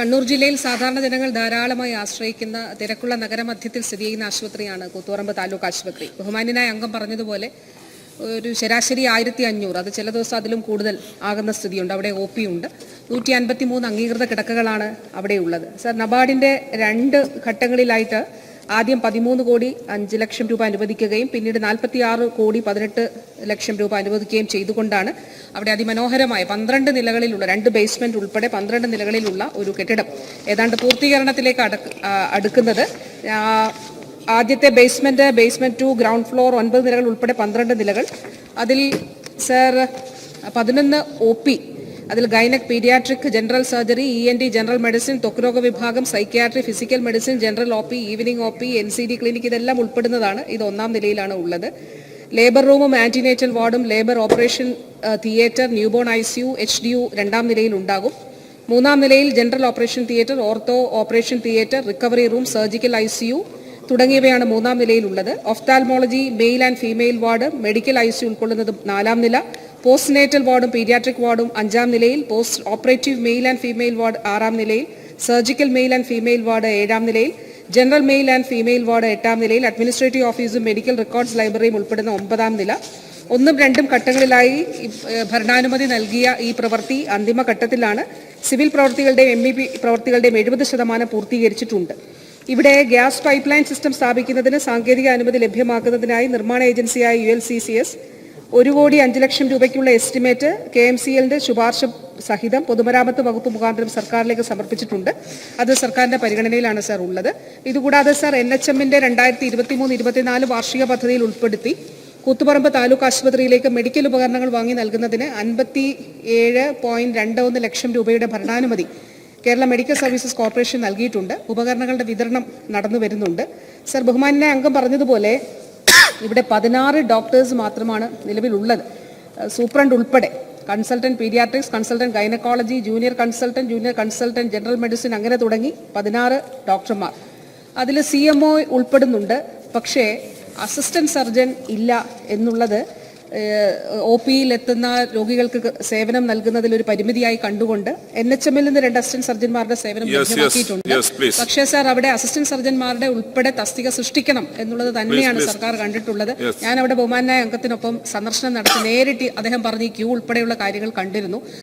കണ്ണൂർ ജില്ലയിൽ സാധാരണ ജനങ്ങൾ ധാരാളമായി ആശ്രയിക്കുന്ന തിരക്കുള്ള നഗരമധ്യത്തിൽ സ്ഥിതി ചെയ്യുന്ന ആശുപത്രിയാണ് കൂത്തുപറമ്പ് താലൂക്ക് ആശുപത്രി. ബഹുമാന്യനായ അംഗം പറഞ്ഞതുപോലെ ഒരു ശരാശരി ആയിരത്തി അഞ്ഞൂറ് അത് ചില ദിവസം അതിലും കൂടുതൽ ആകുന്ന സ്ഥിതിയുണ്ട്. അവിടെ ഒ പി ഉണ്ട്. നൂറ്റി അൻപത്തി മൂന്ന് അംഗീകൃത കിടക്കകളാണ് അവിടെയുള്ളത്. സർ നബാർഡിന്റെ രണ്ട് ഘട്ടങ്ങളിലായിട്ട് ആദ്യം പതിമൂന്ന് കോടി അഞ്ച് ലക്ഷം രൂപ അനുവദിക്കുകയും പിന്നീട് നാൽപ്പത്തി ആറ് കോടി പതിനെട്ട് ലക്ഷം രൂപ അനുവദിക്കുകയും ചെയ്തുകൊണ്ടാണ് അവിടെ അതിമനോഹരമായ പന്ത്രണ്ട് നിലകളിലുള്ള രണ്ട് ബേസ്മെന്റ് ഉൾപ്പെടെ പന്ത്രണ്ട് നിലകളിലുള്ള ഒരു കെട്ടിടം ഏതാണ്ട് പൂർത്തീകരണത്തിലേക്ക് അടുക്കുന്നത്. ആദ്യത്തെ basement basement two ground floor ഒൻപത് നിലകൾ ഉൾപ്പെടെ പന്ത്രണ്ട് നിലകൾ. അതിൽ സർ പതിനൊന്ന് ഒ പി അതിൽ gynaec paediatric general surgery E N T general medicine ത്വക്രോഗ വിഭാഗം psychiatry physical medicine general O P evening O P N C D clinic ഇതെല്ലാം ഉൾപ്പെടുന്നതാണ്. ഇത് ഒന്നാം നിലയിലാണ് ഉള്ളത്. ലേബർ റൂമും antenatal വാർഡും labour operation theatre newborn I C U H D U രണ്ടാം നിലയിൽ ഉണ്ടാകും. മൂന്നാം നിലയിൽ general operation theatre ortho operation theatre recovery room surgical I C U തുടങ്ങിയവയാണ് മൂന്നാം നിലയിലുള്ളത്. Ophthalmology male and female ward medical I C ഉൾക്കൊള്ളുന്നത് നാലാം നില. പോസ്റ്റ് നേറ്റൽ വാർഡും പീഡിയാട്രിക് വാർഡും അഞ്ചാം നിലയിൽ post operative male and female ward ആറാം നിലയിൽ surgical male and female ward ഏഴാം നിലയിൽ general male and female ward എട്ടാം നിലയിൽ അഡ്മിനിസ്ട്രേറ്റീവ് ഓഫീസും മെഡിക്കൽ റെക്കോർഡ്സ് ലൈബ്രറിയും ഉൾപ്പെടുന്ന ഒമ്പതാം നില. ഒന്നും രണ്ടും ഘട്ടങ്ങളിലായി ഭരണാനുമതി നൽകിയ ഈ പ്രവൃത്തി അന്തിമഘട്ടത്തിലാണ് സിവിൽ പ്രവൃത്തികളുടെയും എം ഇ പി പ്രവൃത്തികളുടെയും എഴുപത് ശതമാനം പൂർത്തീകരിച്ചിട്ടുണ്ട്. ഇവിടെ ഗ്യാസ് പൈപ്പ് ലൈൻ സിസ്റ്റം സ്ഥാപിക്കുന്നതിന് സാങ്കേതിക അനുമതി ലഭ്യമാക്കുന്നതിനായി നിർമ്മാണ ഏജൻസിയായ U L C C S ഒരു കോടി അഞ്ച് ലക്ഷം രൂപയ്ക്കുള്ള എസ്റ്റിമേറ്റ് കെ എം സി എല്ലിന്റെ ശുപാർശ സഹിതം പൊതുമരാമത്ത് വകുപ്പ് മുഖാന്തരം സർക്കാരിലേക്ക് സമർപ്പിച്ചിട്ടുണ്ട്. അത് സർക്കാരിന്റെ പരിഗണനയിലാണ് സാർ ഉള്ളത്. ഇതുകൂടാതെ സാർ എൻ എച്ച് എമ്മിന്റെ രണ്ടായിരത്തി ഇരുപത്തി മൂന്ന് ഇരുപത്തിനാല് വാർഷിക പദ്ധതിയിൽ ഉൾപ്പെടുത്തി കൂത്തുപറമ്പ് താലൂക്ക് ആശുപത്രിയിലേക്ക് മെഡിക്കൽ ഉപകരണങ്ങൾ വാങ്ങി നൽകുന്നതിന് അൻപത്തി ഏഴ് പോയിന്റ് രണ്ട് ഒന്ന് ലക്ഷം രൂപയുടെ ഭരണാനുമതി കേരള മെഡിക്കൽ സർവീസസ് കോർപ്പറേഷൻ നൽകിയിട്ടുണ്ട്. ഉപകരണങ്ങളുടെ വിതരണം നടന്നു വരുന്നുണ്ട്. സർ ബഹുമാനായ അംഗം പറഞ്ഞതുപോലെ ഇവിടെ പതിനാറ് ഡോക്ടേഴ്സ് മാത്രമാണ് നിലവിലുള്ളത്. സൂപ്രണ്ട് ഉൾപ്പെടെ consultant paediatrics consultant gynaecology junior consultant junior consultant general medicine അങ്ങനെ തുടങ്ങി പതിനാറ് ഡോക്ടർമാർ അതിൽ സി എം ഒ ഉൾപ്പെടുന്നുണ്ട്. പക്ഷേ അസിസ്റ്റന്റ് സർജൻ ഇല്ല എന്നുള്ളത് ഒ പിയിൽ എത്തുന്ന രോഗികൾക്ക് സേവനം നൽകുന്നതിൽ ഒരു പരിമിതിയായി കണ്ടുകൊണ്ട് എൻ എച്ച് എമ്മിൽ നിന്ന് രണ്ട് അസിസ്റ്റന്റ് സർജന്മാരുടെ സേവനം. ലഭ്യമാക്കിയിട്ടുണ്ട്. പക്ഷേ സാർ അവിടെ അസിസ്റ്റന്റ് സർജന്മാരുടെ ഉൾപ്പെടെ തസ്തിക സൃഷ്ടിക്കണം എന്നുള്ളത് തന്നെയാണ് സർക്കാർ കണ്ടിട്ടുള്ളത്. ഞാൻ അവിടെ ബഹുമാനായ അംഗത്തിനൊപ്പം സന്ദർശനം നടത്തി നേരിട്ട് അദ്ദേഹം പറഞ്ഞ് ക്യൂ ഉൾപ്പെടെയുള്ള കാര്യങ്ങൾ കണ്ടിരുന്നു.